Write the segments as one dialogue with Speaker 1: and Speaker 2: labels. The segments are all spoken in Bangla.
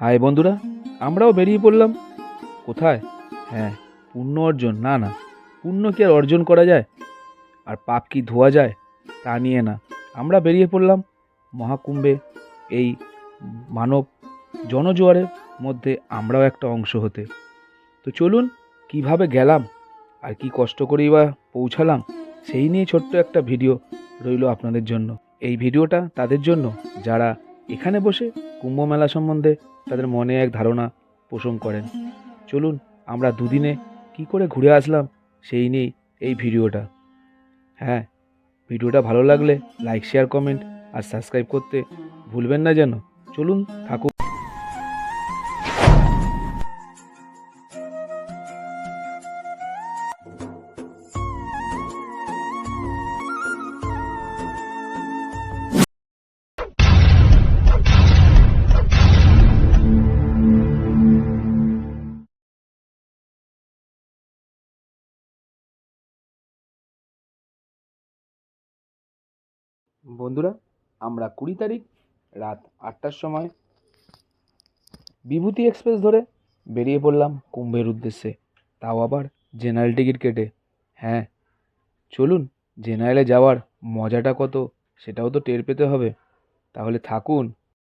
Speaker 1: হাই বন্ধুরা, আমরাও বেরিয়ে পড়লাম। কোথায়? হ্যাঁ পুণ্য অর্জন, না না, পুণ্য কি আর অর্জন করা যায়? আর পাপ কি ধোয়া যায়? তা নিয়ে না, আমরা বেরিয়ে পড়লাম মহাকুম্ভে, এই মানব জনজোয়ারের মধ্যে আমরাও একটা অংশ হতে। তো চলুন, কীভাবে গেলাম? আর কি কষ্ট করেই বা পৌঁছালাম? সেই নিয়ে ছোট্ট একটা ভিডিও রইল আপনাদের জন্য। এই ভিডিওটা তাদের জন্য, যারা এখানে বসে কুম্ভ মেলা সম্বন্ধে তাদের মনে এক ধারণা পোষণ করেন। চলুন, আমরা দুদিনে কি করে ঘুরে আসলাম সেই নিয়েই এই ভিডিওটা। হ্যাঁ ভিডিওটা ভালো লাগলে লাইক শেয়ার কমেন্ট আর সাবস্ক্রাইব করতে ভুলবেন না যেন। চলুন, থাকুন। বন্ধুরা, আমরা কুড়ি তারিখ রাত আটটার সময় বিভূতি এক্সপ্রেস ধরে বেরিয়ে পড়লাম কুম্ভের উদ্দেশ্যে। তাও আবার জেনারেল টিকিট কেটে। হ্যাঁ চলুন জেনারেলে যাওয়ার মজাটা কত সেটাও তো টের পেতে হবে। তাহলে থাকুন,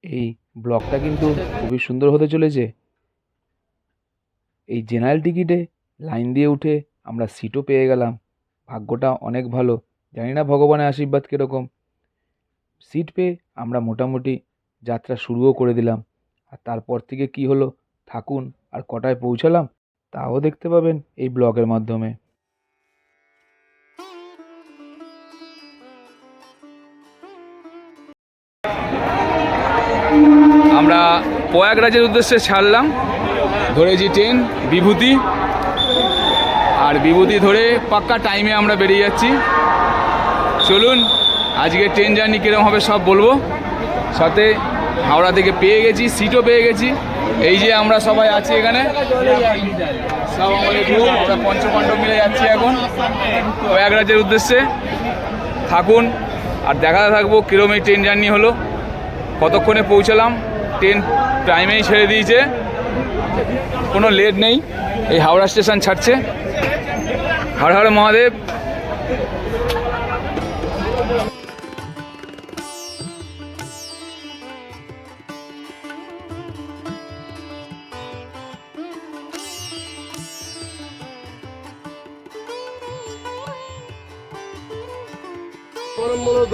Speaker 1: এই ব্লগটা কিন্তু খুবই সুন্দর হতে চলেছে। এই জেনারেল টিকিটে লাইন দিয়ে উঠে আমরা সিটও পেয়ে গেলাম। ভাগ্যটা অনেক ভালো। জানি না ভগবানের আশীর্বাদ কীরকম। সিট পেয়ে আমরা মোটামুটি যাত্রা শুরুও করে দিলাম। আর তারপর থেকে কি হলো? থাকুন, আর কটায় পৌঁছালাম? তাও দেখতে পাবেন এই ব্লগের মাধ্যমে।
Speaker 2: আমরা প্রয়াগরাজের উদ্দেশ্যে ছাড়লাম। ধরেছি ট্রেন, বিভূতি। আর বিভূতি ধরে পাক্কা টাইমে আমরা বেরিয়ে যাচ্ছি। চলুন আজকে ট্রেন জার্নি কীরকম হবে সব বলব। সাথে হাওড়া থেকে পেয়ে গেছি সিটও পেয়ে গেছি। এই যে আমরা সবাই আছি এখানে। সব পঞ্চপাণ্ডব মিলে যাচ্ছি এখন প্রয়াগরাজের উদ্দেশ্যে। থাকুন, আর দেখাতে থাকব কীরকম এই ট্রেন জার্নি হলো। কতক্ষণে পৌঁছালাম, ট্রেন টাইমেই ছেড়ে দিয়েছে। কোনো লেট নেই, এই হাওড়া স্টেশন ছাড়ছে। হর হর মহাদেব।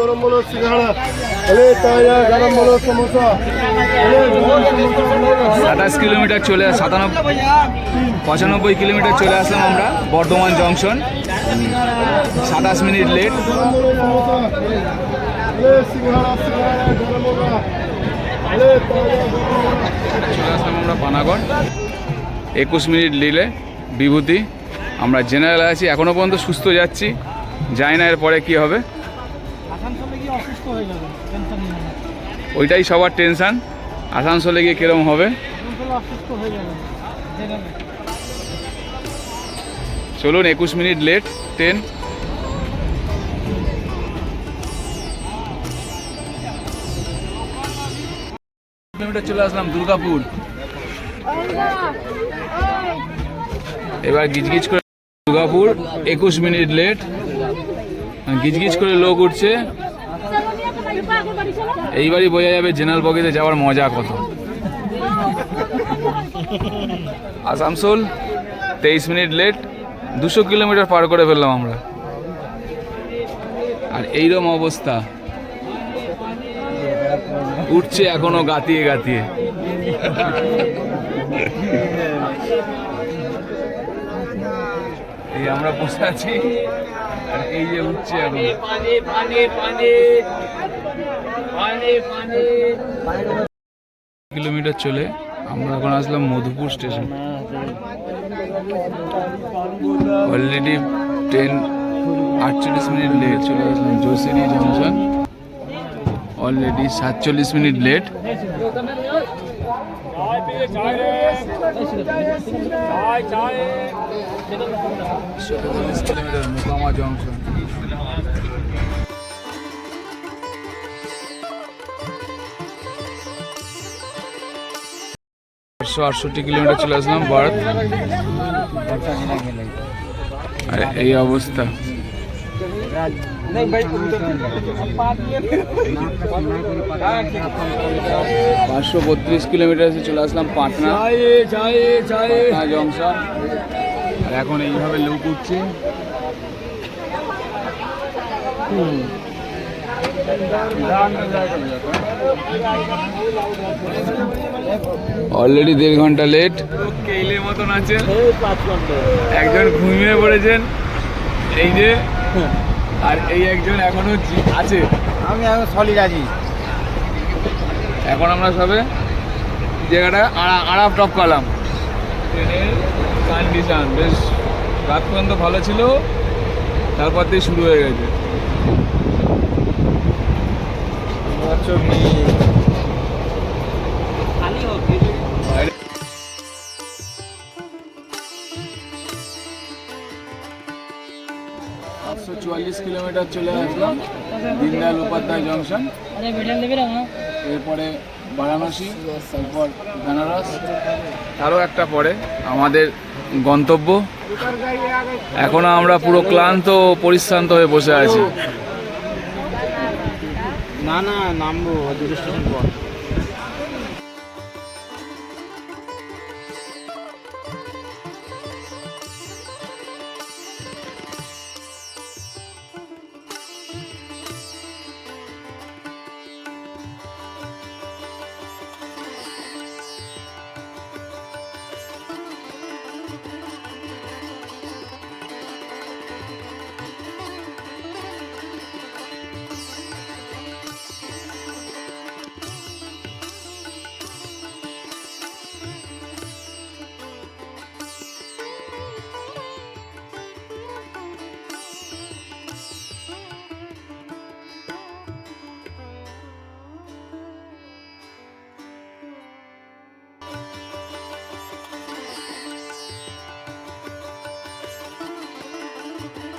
Speaker 3: গরম বলো সিঙ্গাড়া গরম বলো সমোসা
Speaker 2: সাতাশ কিলোমিটার চলে সাতানব্বই পঁচানব্বই কিলোমিটার চলে আসলাম আমরা বর্ধমান জংশন। সাতাশ মিনিট লেট। চলে আসলাম আমরা পানাগড়। একুশ মিনিট লিলে বিভূতি। আমরা জেনারেল আছি এখনও পর্যন্ত সুস্থ যাচ্ছি। জানি না এরপরে কী হবে। ওইটাই সবার টেনশন আসানসোলে গিয়ে কীরকম হবে? চলুন একুশ মিনিট লেট ট্রেন কিলোমিটার চলে আসলাম দুর্গাপুর। এবার গিজগিজ করে দুর্গাপুর একুশ মিনিট লেট গিজগিজ করে লোক উঠছে। এইবারই বোঝা যাবে জেনারেল বগিতে যাওয়ার মজা কত। আসানসোল তেইশ মিনিট লেট দুশো কিলোমিটার পার করে ফেললাম আমরা। আর এইরকম অবস্থা। উঠছে এখনও গাতিয়ে গাতিয়ে। এই আমরা বসে আছি। আর এই যে উঠছে কিলোমিটার চলে আমরা এখন আসলাম মধুপুর স্টেশন। অলরেডি ট্রেন আটচল্লিশ মিনিট লেট চলে আসলাম জোসিরি জংশন অলরেডি সাতচল্লিশ minute late kilometre Mokama junction সাতশো আটষট্টি কিলোমিটার চলে আসলাম ভারত আর এই অবস্থা পাঁচশো বত্রিশ কিলোমিটার এসে চলে আসলাম পাটনা পাটনা জংশন আর এখন এইভাবে লুক উঠছে। অলরেডি দেড় ঘণ্টা লেট কেইলের মতন আছে একজন ঘুমিয়ে পড়েছেন। এই যে আর এই একজন এখনও জি- আছে।
Speaker 4: আমি এখন সলিড আছি।
Speaker 2: এখন আমরা সবে জায়গাটা আড়া টপ করলাম। ট্রেনের কন্ডিশন বেশ রাত পর্যন্ত ভালো ছিল তারপর দিয়ে শুরু হয়ে গেছে। একশো চুয়াল্লিশ কিলোমিটার চলে আসলাম, দীনদয়াল উপাধ্যায় জংশন। এরপরে বারাণসী, তারপর বেনারস। আরও একটা পরে আমাদের গন্তব্য। এখনও আমরা পুরো ক্লান্ত পরিশ্রান্ত হয়ে বসে আছি।
Speaker 4: না না, নামবো দুটো স্টেশন পর।
Speaker 2: thank you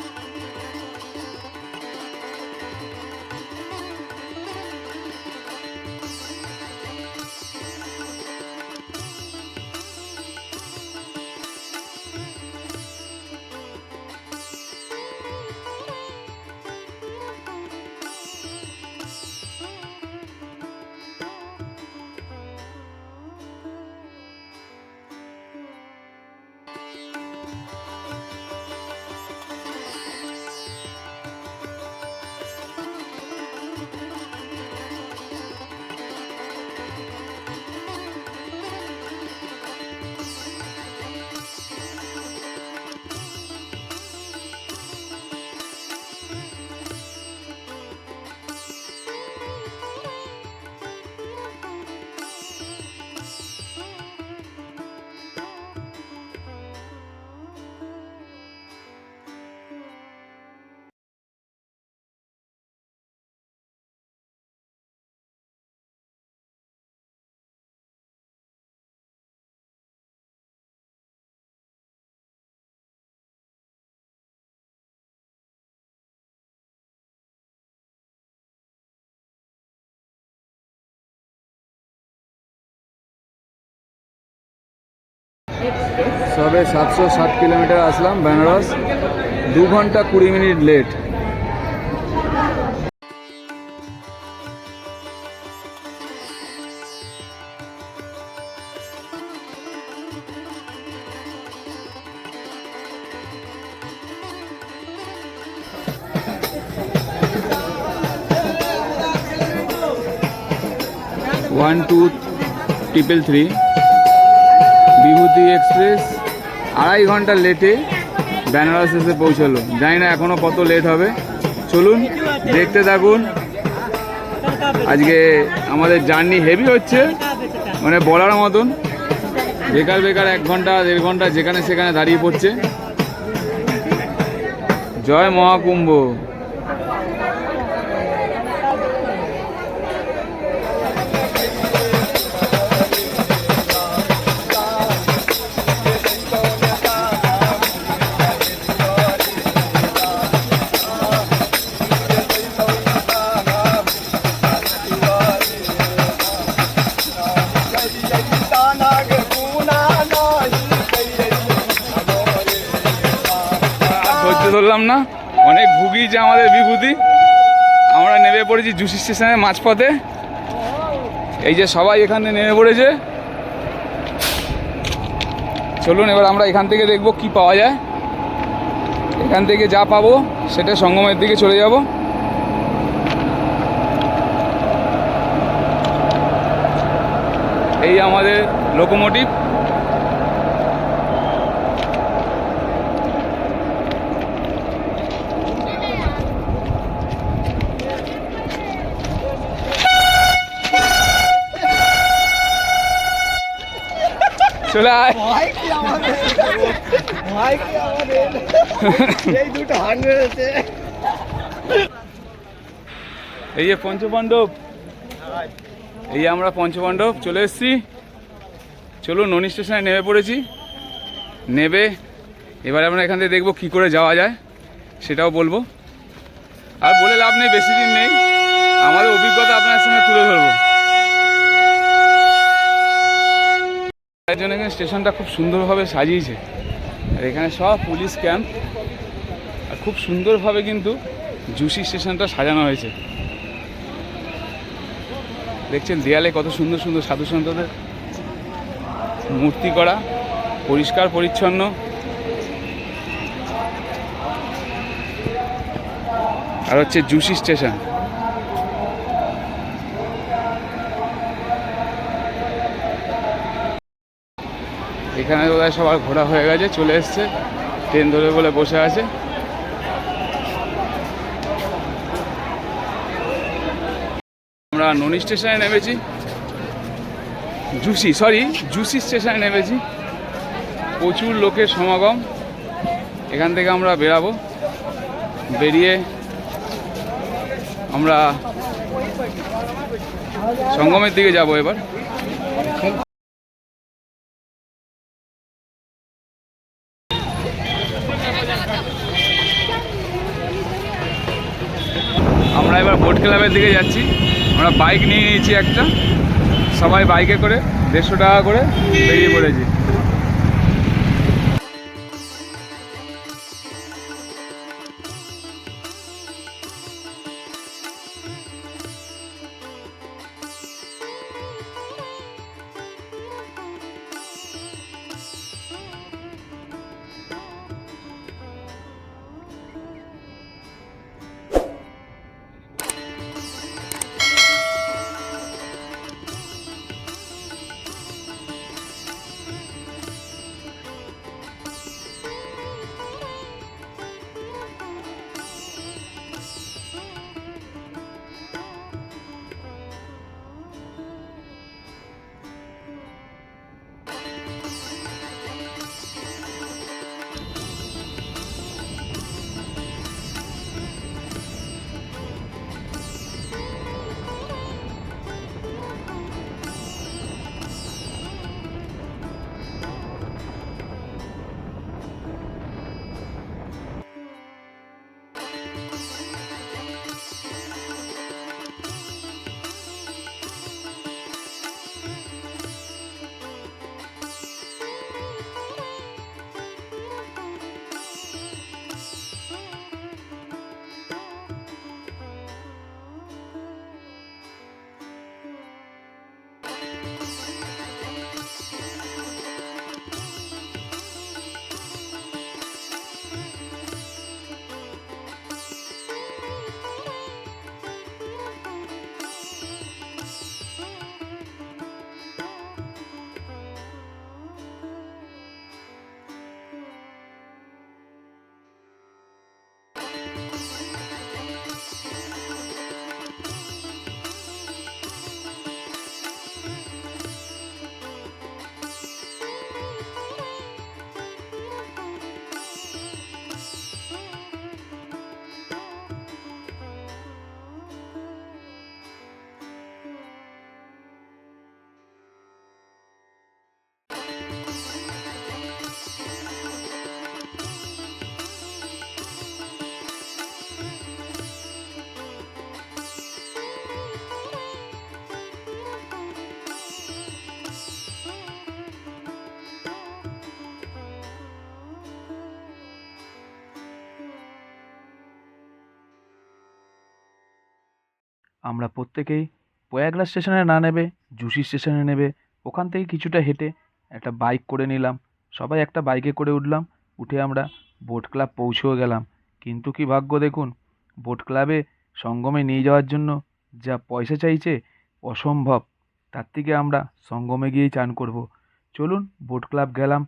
Speaker 2: সবে সাতশো ষাট কিলোমিটার আসলাম বেনারস। দু ঘণ্টা কুড়ি minute late. One two triple three Vibhuti express. আড়াই ঘণ্টা লেটে বেনারস এসে পৌঁছালো। জানি না এখনও কত লেট হবে। চলুন, দেখতে থাকুন। আজকে আমাদের জার্নি হেভি হচ্ছে। মানে বলার মতন। বেকার বেকার এক ঘণ্টা, দেড় ঘণ্টা যেখানে সেখানে দাঁড়িয়ে পড়ছে। জয় মহাকুম্ভ। ধরলাম না, অনেক ভুগিয়েছে আমাদের বিভূতি। আমরা নেমে পড়েছি জুসি স্টেশনের মাঝপথে। এই যে সবাই এখানে নেমে পড়েছে। চলুন, এবার আমরা এখান থেকে দেখব কি পাওয়া যায়। এখান থেকে যা পাবো, সেটা সঙ্গমের দিকে চলে যাব। এই আমাদের লোকোমোটিভ। চলে আয়।
Speaker 3: এই
Speaker 2: যে পঞ্চপাণ্ডব। এই আমরা পঞ্চপাণ্ডব, চলে এসেছি। চলুন ননি স্টেশনে নেমে পড়েছি। নেবে, এবার আমরা এখান থেকে দেখব কী করে যাওয়া যায়, সেটাও বলব। আর বলে লাভ নেই, বেশি দিন নেই। আমাদের অভিজ্ঞতা আপনার সঙ্গে তুলে ধরবো। তার জন্য এখানে স্টেশনটা খুব সুন্দরভাবে সাজিয়েছে। আর এখানে সব পুলিশ ক্যাম্প। আর খুব সুন্দরভাবে কিন্তু জুসি স্টেশনটা সাজানো হয়েছে। দেখছেন দেয়ালে কত সুন্দর সুন্দর সাধু সন্তদের মূর্তি করা, পরিষ্কার, পরিচ্ছন্ন। আর হচ্ছে জুসি স্টেশন। এখানে বোধহয় সবার ঘোরা হয়ে গেছে, চলে এসছে। ট্রেন ধরে বলে বসে আছে। আমরা ননি স্টেশনে নেমেছি। জুসি সরি জুসি স্টেশনে নেমেছি। প্রচুর লোকের সমাগম। এখান থেকে আমরা বেরাবো। বেরিয়ে আমরা সঙ্গমের দিকে যাব এবার আমরা এবার বোট দিকে যাচ্ছি। আমরা বাইক নিয়ে নিয়েছি একটা। সবাই বাইকে করে দেড়শো টাকা করে বেরিয়ে পড়েছি।
Speaker 1: আমরা প্রত্যেকেই প্রয়াগরাজ স্টেশনে না নেবে জুসি স্টেশনে নেবে, ওখান থেকে কিছুটা হেঁটে একটা বাইক করে নিলাম। সবাই একটা বাইকে করে উঠলাম, উঠে আমরা বোট ক্লাব পৌঁছেও গেলাম। কিন্তু কি ভাগ্য দেখুন বোট ক্লাবে সঙ্গমে নিয়ে যাওয়ার জন্য যা পয়সা চাইছে, অসম্ভব। তার থেকে আমরা সঙ্গমে গিয়েই চান করব। চলুন বোট ক্লাব গেলাম,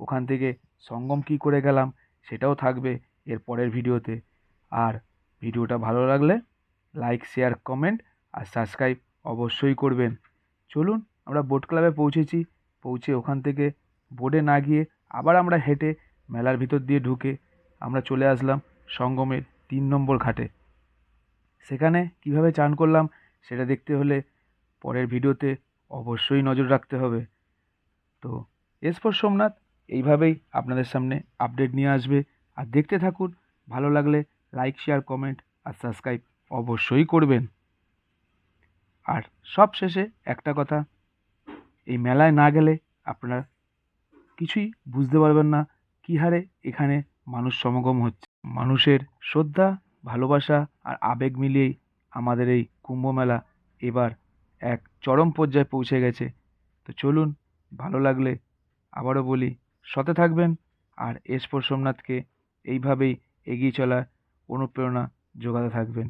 Speaker 1: ওখান থেকে সঙ্গম কী করে গেলাম সেটাও থাকবে এর পরের ভিডিওতে আর ভিডিওটা ভালো লাগলে লাইক শেয়ার কমেন্ট আর সাবস্ক্রাইব অবশ্যই করবেন। চলুন আমরা বোট ক্লাবে পৌঁছেছি। পৌঁছে ওখান থেকে বোটে না গিয়ে আবার আমরা হেঁটে মেলার ভিতর দিয়ে ঢুকে আমরা চলে আসলাম সঙ্গমের তিন নম্বর ঘাটে। সেখানে কীভাবে চান করলাম সেটা দেখতে হলে পরের ভিডিওতে অবশ্যই নজর রাখতে হবে। তো এসপর সোমনাথ এইভাবেই আপনাদের সামনে আপডেট নিয়ে আসবে। আর দেখতে থাকুন, ভালো লাগলে লাইক শেয়ার কমেন্ট আর সাবস্ক্রাইব অবশ্যই করবেন। আর সব শেষে একটা কথা, এই মেলায় না গেলে আপনারা কিছুই বুঝতে পারবেন না কী হারে এখানে মানুষ সমাগম হচ্ছে। মানুষের শ্রদ্ধা, ভালোবাসা আর আবেগ মিলিয়েই আমাদের এই কুম্ভ মেলা এবার এক চরম পর্যায়ে পৌঁছে গেছে। তো চলুন, ভালো লাগলে আবারও বলি সতে থাকবেন আর এসপর সোমনাথকে এইভাবেই এগিয়ে চলার অনুপ্রেরণা যোগাতে থাকবেন।